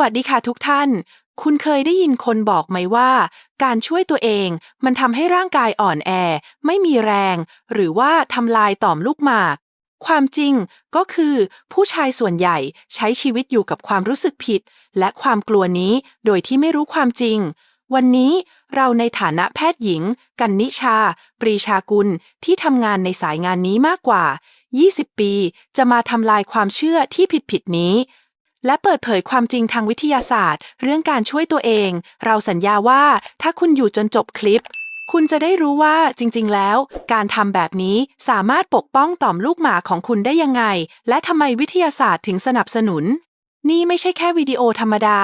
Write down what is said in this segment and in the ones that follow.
วัสดีค่ะทุกท่าน คุณเคยได้ยินคนบอกไหมว่า การช่วยตัวเองมันทำให้ร่างกายอ่อนแอ ไม่มีแรง หรือว่าทำลายต่อมลูกหมาก ความจริงก็คือ ผู้ชายส่วนใหญ่ใช้ชีวิตอยู่กับความรู้สึกผิด และความกลัวนี้โดยที่ไม่รู้ความจริง วันนี้เราในฐานะแพทย์หญิง กันนิชา ปรีชากุลที่ทำงานในสายงานนี้มากกว่า 20 ปี จะมาทำลายความเชื่อที่ผิดๆนี้ และเปิดเผยความจริงทางวิทยาศาสตร์ เรื่องการช่วยตัวเอง เราสัญญาว่าถ้าคุณอยู่จนจบคลิป คุณจะได้รู้ว่าจริง ๆ แล้ว การทำแบบนี้สามารถปกป้องต่อมลูกหมาของคุณได้ยังไง และทำไมวิทยาศาสตร์ถึงสนับสนุน นี่ไม่ใช่แค่วิดีโอธรรมดา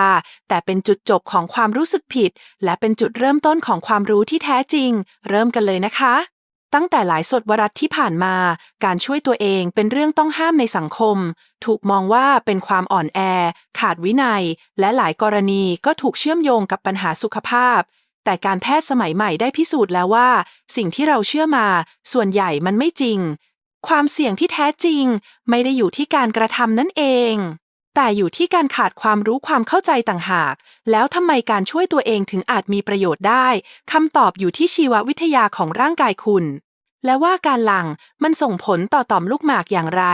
แต่เป็นจุดจบของความรู้สึกผิด และเป็นจุดเริ่มต้นของความรู้ที่แท้จริง เริ่มกันเลยนะคะ ตั้งแต่หลายศตวรรษที่ผ่านมา การช่วยตัวเองเป็นเรื่องต้องห้ามในสังคม ถูกมองว่าเป็นความอ่อนแอ ขาดวินัย และหลายกรณีก็ถูกเชื่อมโยงกับปัญหาสุขภาพ แต่การแพทย์สมัยใหม่ได้พิสูจน์แล้วว่า สิ่งที่เราเชื่อมา ส่วนใหญ่มันไม่จริง ความเสี่ยงที่แท้จริง ไม่ได้อยู่ที่การกระทำนั่นเอง แต่อยู่ที่การขาดความรู้ความเข้าใจต่างหาก แล้วทำไมการช่วยตัวเองถึงอาจมีประโยชน์ได้ คำตอบอยู่ที่ชีววิทยาของร่างกายคุณ และว่าการหลังมันส่งผลต่อต่อมลูกหมากอย่างไร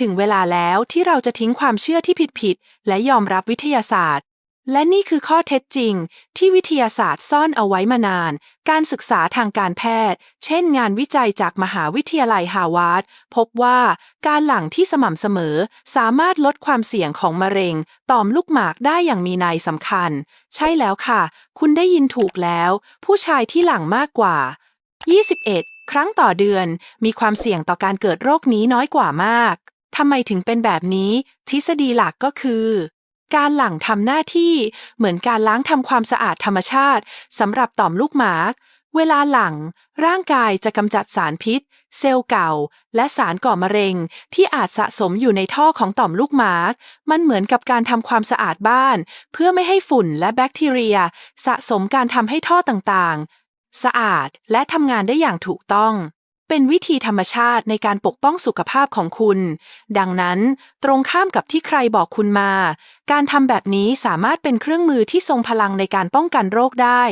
ถึงเวลาแล้วที่เราจะทิ้งความเชื่อที่ผิดๆและยอมรับวิทยาศาสตร์ และนี่คือข้อเท็จจริงที่วิทยาศาสตร์ซ่อนเอาไว้มานาน การศึกษาทางการแพทย์ เช่นงานวิจัยจากมหาวิทยาลัยฮาวาดพบว่าการหลั่งที่สม่ำเสมอ สามารถลดความเสี่ยงของมะเร็ง ต่อมลูกหมากได้อย่างมีนัยสำคัญ ใช่แล้วค่ะ คุณได้ยินถูกแล้ว ผู้ชายที่หลั่งมากกว่า 21 ครั้งต่อเดือน มีความเสี่ยงต่อการเกิดโรคนี้น้อยกว่ามากทำไมถึงเป็นแบบนี้ ทฤษฎีหลักก็คือ การหลั่งทำหน้าที่เหมือนการล้างทำความสะอาดธรรมชาติสำหรับต่อมลูกหมาก เวลาหลั่งร่างกายจะกำจัดสารพิษ เซลล์เก่า และสารก่อมะเร็ง ที่อาจสะสมอยู่ในท่อของต่อมลูกหมาก มันเหมือนกับการทำความสะอาดบ้าน เพื่อไม่ให้ฝุ่นและแบคทีเรีย สะสมการทำให้ท่อต่างๆ สะอาดและทำงานได้อย่างถูกต้อง เป็นวิธีธรรมชาติในการปกป้องสุขภาพของคุณ ดังนั้น ตรงข้ามกับที่ใครบอกคุณมา การทำแบบนี้สามารถเป็นเครื่องมือที่ทรงพลังในการป้องกันโรคได้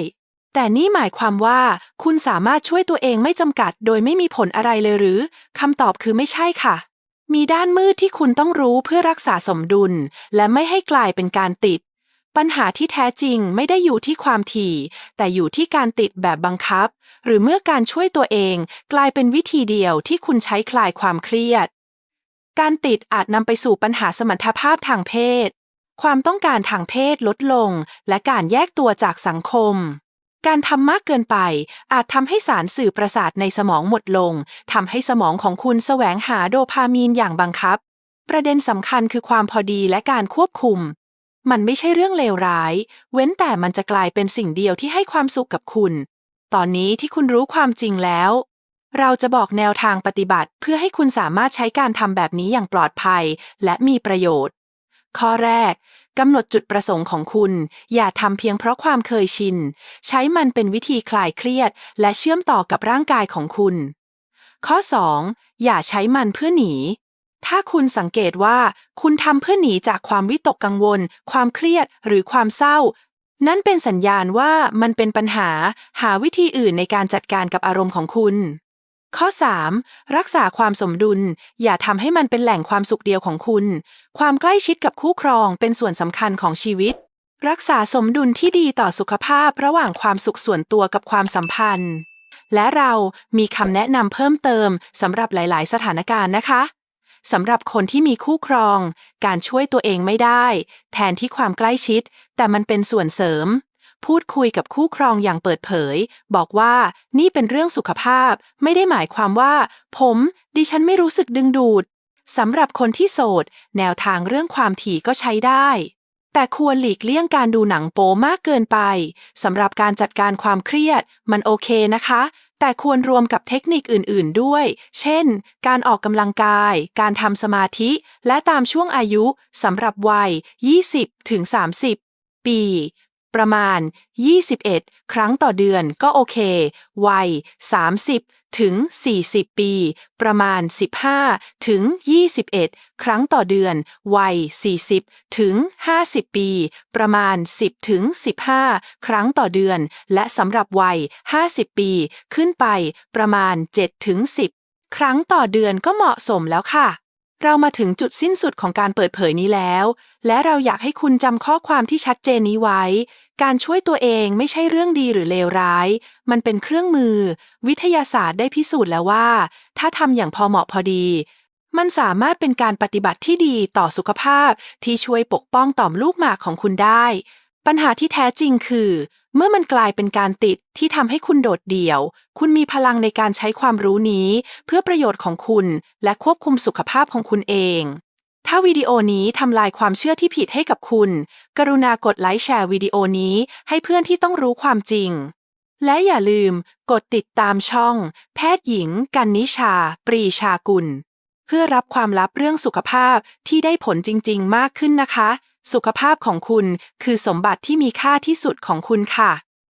แต่นี่หมายความว่า คุณสามารถช่วยตัวเองไม่จำกัด โดยไม่มีผลอะไรเลยหรือคำตอบคือไม่ใช่ค่ะมีด้านมืดที่คุณต้องรู้เพื่อรักษาสมดุล และไม่ให้กลายเป็นการติด ปัญหาที่แท้จริงไม่ได้อยู่ที่ความถี่ แต่อยู่ที่การติดแบบบังคับ หรือเมื่อการช่วยตัวเองกลายเป็นวิธีเดียวที่คุณใช้คลายความเครียด การติดอาจนำไปสู่ปัญหาสมรรถภาพทางเพศ ความต้องการทางเพศลดลง และการแยกตัวจากสังคม การทำมากเกินไป อาจทำให้สารสื่อประสาทในสมองหมดลงทำให้สมองของคุณแสวงหาโดพามีนอย่างบังคับ ประเด็นสำคัญคือความพอดีและการควบคุม มันไม่ใช่เรื่องเลวร้าย เว้นแต่มันจะกลายเป็นสิ่งเดียวที่ให้ความสุขกับคุณ ตอนนี้ที่คุณรู้ความจริงแล้ว เราจะบอกแนวทางปฏิบัติเพื่อให้คุณสามารถใช้การทำแบบนี้อย่างปลอดภัยและมีประโยชน์ ข้อแรกกำหนดจุดประสงค์ของคุณ อย่าทำเพียงเพราะความเคยชิน ใช้มันเป็นวิธีคลายเครียด และเชื่อมต่อกับร่างกายของคุณ ข้อ 2. อย่าใช้มันเพื่อหนี ถ้าคุณสังเกตว่าคุณทำเพื่อหนีจากความวิตกกังวล ความเครียดหรือความเศร้า นั่นเป็นสัญญาณว่ามันเป็นปัญหา หาวิธีอื่นในการจัดการกับอารมณ์ของคุณ ข้อ 3. รักษาความสมดุล อย่าทำให้มันเป็นแหล่งความสุขเดียวของคุณ ความใกล้ชิดกับคู่ครองเป็นส่วนสำคัญของชีวิต รักษาสมดุลที่ดีต่อสุขภาพระหว่างความสุขส่วนตัวกับความสัมพันธ์ และเรามีคำแนะนำเพิ่มเติมสำหรับหลาย ๆ สถานการณ์นะคะ สำหรับคนที่มีคู่ครอง การช่วยตัวเองไม่ได้ แทนที่ความใกล้ชิด แต่มันเป็นส่วนเสริม พูดคุยกับคู่ครองอย่างเปิดเผย บอกว่านี่เป็นเรื่องสุขภาพ ไม่ได้หมายความว่า ผม ดิฉันไม่รู้สึกดึงดูดสำหรับคนที่โสด แนวทางเรื่องความถี่ก็ใช้ได้ แต่ควรหลีกเลี่ยงการดูหนังโป๊มากเกินไปสำหรับการจัดการความเครียด มันโอเคนะคะ แต่ควรรวมกับเทคนิคอื่น ๆ ด้วย เช่น การออกกำลังกาย การทำสมาธิ และตามช่วงอายุสำหรับวัย 20 ถึง 30 ปี ประมาณ 21 ครั้งต่อเดือนก็โอเค วัย 30 ถึง 40 ปี ประมาณ 15 ถึง 21 ครั้งต่อเดือน วัย 40 ถึง 50 ปี ประมาณ 10 ถึง 15 ครั้งต่อเดือน และสำหรับวัย 50 ปี ขึ้นไป ประมาณ 7 ถึง 10 ครั้งต่อเดือนก็เหมาะสมแล้วค่ะเรามาถึงจุดสิ้นสุดของการเปิดเผยนี้แล้ว และเราอยากให้คุณจำข้อความที่ชัดเจนนี้ไว้ การช่วยตัวเองไม่ใช่เรื่องดีหรือเลวร้าย มันเป็นเครื่องมือ วิทยาศาสตร์ได้พิสูจน์แล้วว่า ถ้าทำอย่างพอเหมาะพอดี มันสามารถเป็นการปฏิบัติที่ดีต่อสุขภาพที่ช่วยปกป้องต่อมลูกหมากของคุณได้ ปัญหาที่แท้จริงคือ เมื่อมันกลายเป็นการติดที่ทำให้คุณโดดเดี่ยว คุณมีพลังในการใช้ความรู้นี้ เพื่อประโยชน์ของคุณและควบคุมสุขภาพของคุณเอง ถ้าวิดีโอนี้ทำลายความเชื่อที่ผิดให้กับคุณ กรุณากดไลค์แชร์วิดีโอนี้ให้เพื่อนที่ต้องรู้ความจริง และอย่าลืมกดติดตามช่อง แพทย์หญิง กันนิชา ปรีชากุล เพื่อรับความลับเรื่องสุขภาพที่ได้ผลจริง ๆ มากขึ้นนะคะ สุขภาพของคุณคือสมบัติที่มีค่าที่สุดของคุณค่ะ